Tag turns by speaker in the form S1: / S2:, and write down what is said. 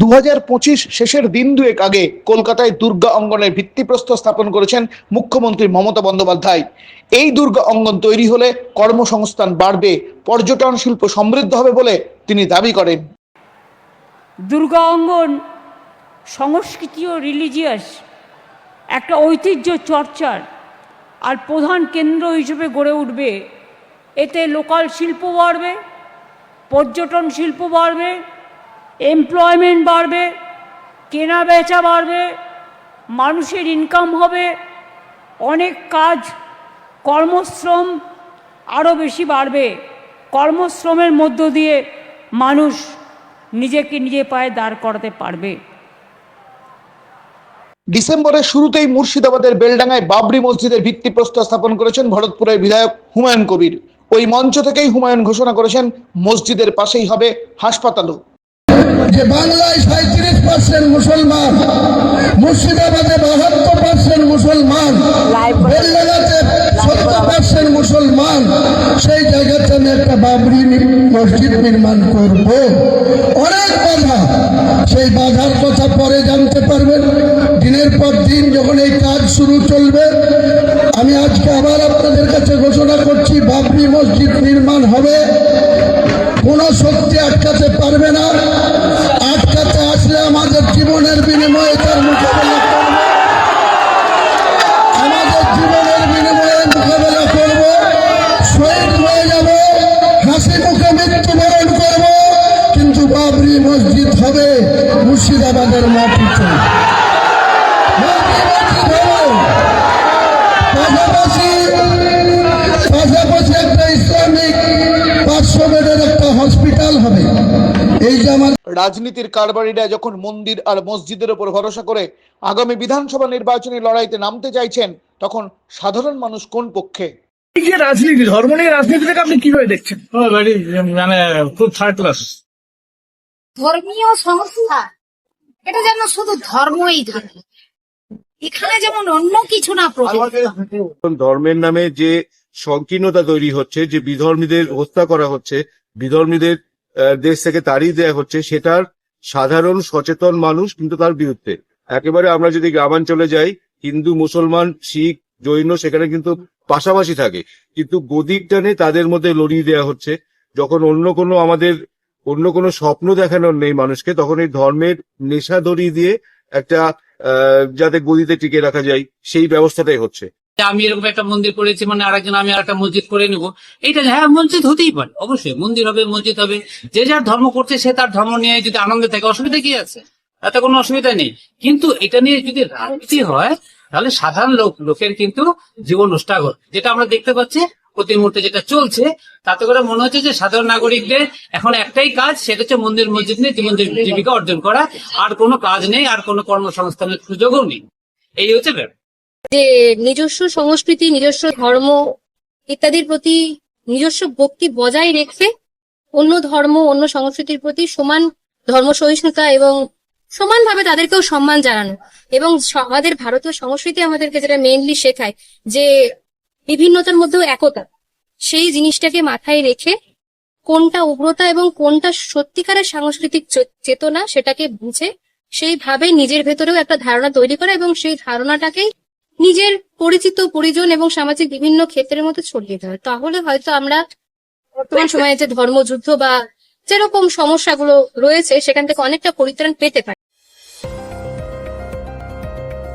S1: দু হাজার পঁচিশ শেষের দিন দুয়েক আগে কলকাতায় দুর্গা অঙ্গনের ভিত্তিপ্রস্তর স্থাপন করেছেন মুখ্যমন্ত্রী মমতা বন্দ্যোপাধ্যায়। এই দুর্গা অঙ্গন তৈরি হলে কর্মসংস্থান বাড়বে, পর্যটন শিল্প সমৃদ্ধ হবে বলে তিনি দাবি করেন।
S2: দুর্গা অঙ্গন সংস্কৃতি ও রিলিজিয়াস একটা ঐতিহ্য চর্চার আর প্রধান কেন্দ্র হিসেবে গড়ে উঠবে। এতে লোকাল শিল্প বাড়বে, পর্যটন শিল্প বাড়বে এমপ্লয়মেন্ট বাড়বে, কেনা বেচা বাড়বে, মানুষের ইনকাম হবে, অনেক কাজ, কর্মশ্রম আরও বেশি বাড়বে। কর্মশ্রমের মধ্য দিয়ে মানুষ নিজেকে নিজে পায়ে দাঁড় করাতে পারবে।
S1: ডিসেম্বরের শুরুতেই মুর্শিদাবাদের বেলডাঙ্গায় বাবরি মসজিদের ভিত্তিপ্রস্তর স্থাপন করেছেন ভরতপুরের বিধায়ক হুমায়ুন কবির। ওই মঞ্চ থেকেই হুমায়ুন ঘোষণা করেছেন, মসজিদের পাশেই হবে হাসপাতালও।
S3: যে বাংলায় সাঁত্রিশ পার্সেন্ট মুসলমান মুর্শিদাবাদে বাহাত্তর পার্সেন্ট মুসলমান বেলডাঙ্গাতে সত্তর পার্সেন্ট মুসলমান সেই জায়গাতে আমি একটা বাবরি মসজিদ নির্মাণ করব। অনেক বাধা। সেই বাধার কথা পরে জানতে পারবেন। দিনের পর দিন যখন এই কাজ শুরু চলবে আমি আজকে আবার আপনাদের কাছে ঘোষণা করছি বাবরি মসজিদ নির্মাণ হবে। কোন শক্তি আটকাতে পারবে না। মসজিদ হবে মুর্শিদাবাদের মাটিতে। হবে। এই যে আমার
S1: রাজনীতির কারবারিরা যখন মন্দির আর মসজিদের উপর ভরসা করে আগামী বিধানসভা নির্বাচনী লড়াইতে নামতে চাইছেন তখন সাধারণ মানুষ কোন পক্ষে?
S4: এই যে রাজনীতি ধর্ম নিয়ে রাজনীতিটাকে আপনি কীভাবে দেখছেন?
S5: মানে খুব থার্ড ক্লাস
S6: ধর্মীয় সংস্থা এটা যেন শুধু ধর্মই থাকে এখানে যেমন অন্য কিছু না।
S7: ধর্মের নামে যে সংকীর্ণতা তৈরি হচ্ছে যে বিধর্মীদের হত্যা করা হচ্ছে বিধর্মীদের দেশ থেকে তাড়িয়ে দেওয়া হচ্ছে, সেটার সাধারণ সচেতন মানুষ কিন্তু তার বিরুদ্ধে। একেবারে আমরা যদি গ্রামাঞ্চলে যাই, হিন্দু, মুসলমান, শিখ, জৈন, সেখানে কিন্তু পাশাপাশি থাকে। কিন্তু গদির টানে তাদের মধ্যে লড়িয়ে দেওয়া হচ্ছে। যখন অন্য কোনো আমাদের, অন্য কোনো স্বপ্ন দেখানোর নেই মানুষকে, তখন এই ধর্মের নেশা ধরিয়ে দিয়ে একটা যাতে গদিতে টিকে রাখা যায়, সেই ব্যবস্থাটাই হচ্ছে।
S5: আমি এরকম একটা মন্দির করেছি মানে আরেকজন আমি আর একটা মসজিদ করে নিব। এইটা হ্যাঁ মসজিদ হতেই পারে, অবশ্যই মন্দির হবে, মসজিদ হবে। যে যার ধর্ম করছে, সে তার ধর্ম নিয়ে যদি আনন্দে থাকে, অসুবিধা কি আছে? তাতে কোনো অসুবিধা নেই। কিন্তু এটা নিয়ে যদি রাজনীতি হয়, তাহলে সাধারণ লোক, লোকের কিন্তু জীবন নষ্ট করে যেটা আমরা দেখতে পাচ্ছি প্রতি মুহূর্তে যেটা চলছে, তাতে করে মনে হচ্ছে যে সাধারণ নাগরিকদের এখন একটাই কাজ, সেটা হচ্ছে মন্দির, মসজিদ নিয়ে জীবন জীবিকা অর্জন করা। আর কোনো কাজ নেই, আর কোনো কর্মসংস্থানের সুযোগও নেই। এই হচ্ছে ব্যাপার।
S8: যে নিজস্ব সংস্কৃতি, নিজস্ব ধর্ম ইত্যাদির প্রতি নিজস্ব ভক্তি বজায় রেখে অন্য ধর্ম, অন্য সংস্কৃতির প্রতি সমান ধর্ম সহিষ্ণুতা এবং সমানভাবে তাদেরকেও সম্মান জানানো এবং আমাদের ভারতীয় সংস্কৃতি আমাদেরকে যেটা মেইনলি শেখায় যে বিভিন্নতার মধ্যেও একতা, সেই জিনিসটাকে মাথায় রেখে কোনটা উগ্রতা এবং কোনটা সত্যিকারের সাংস্কৃতিক চেতনা সেটাকে বুঝে সেইভাবে নিজের ভেতরেও একটা ধারণা তৈরি করা এবং সেই ধারণাটাকেই নিজের পরিচিত পরিজন এবং সামাজিক বিভিন্ন ক্ষেত্রের মধ্যে ছড়িয়ে দেওয়া তাহলে হয়তো আমরা বর্তমান সময়ে যে ধর্মযুদ্ধ বা যেরকম সমস্যাগুলো রয়েছে, সেখান থেকে অনেকটা পরিত্রাণ পেতে পারি।